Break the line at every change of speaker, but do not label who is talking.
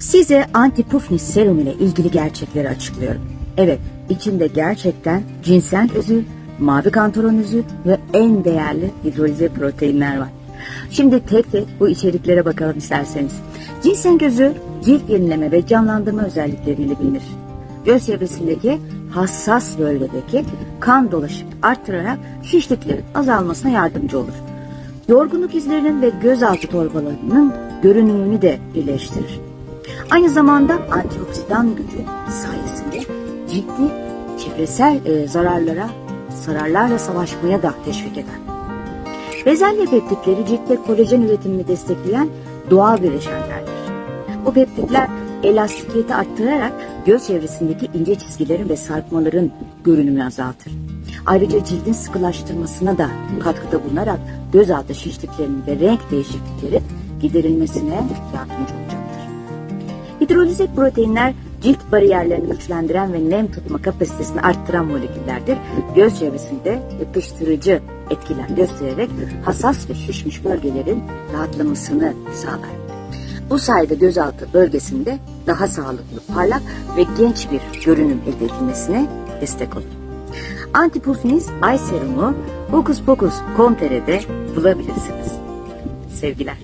Size antipufnis serum ile ilgili gerçekleri açıklıyorum. Evet, içinde gerçekten cinsel özü, mavi kantaron özü ve en değerli hidrolize proteinler var. Şimdi tek tek bu içeriklere bakalım isterseniz. Ginseng gözü cilt yenileme ve canlandırma özellikleriyle bilinir. Göz çevresindeki hassas bölgedeki kan dolaşımı arttırarak şişliklerin azalmasına yardımcı olur. Yorgunluk izlerinin ve gözaltı torbalarının görünümünü de birleştirir. Aynı zamanda antioksidan gücü sayesinde cildi çevresel e, zararlara, zararlarla savaşmaya da teşvik eder. Bezelye peptitleri ciltte kolajen üretimini destekleyen doğal bileşenlerdir. Bu peptitler elastikiyeti arttırarak göz çevresindeki ince çizgilerin ve sarkmaların görünümünü azaltır. Ayrıca cildin sıkılaştırmasına da katkıda bulunarak gözaltı şişliklerinin ve renk değişiklikleri giderilmesine yardımcı olacaktır. Hidrolize proteinler cilt bariyerlerini güçlendiren ve nem tutma kapasitesini arttıran moleküllerdir. Göz çevresinde yapıştırıcı etkiler göstererek hassas ve şişmiş bölgelerin rahatlamasını sağlar. Bu sayede gözaltı bölgesinde daha sağlıklı, parlak ve genç bir görünüm elde edilmesine destek olur. Antipufniz Ay Serumu Hokus Pokus Komtere'de bulabilirsiniz. Sevgiler.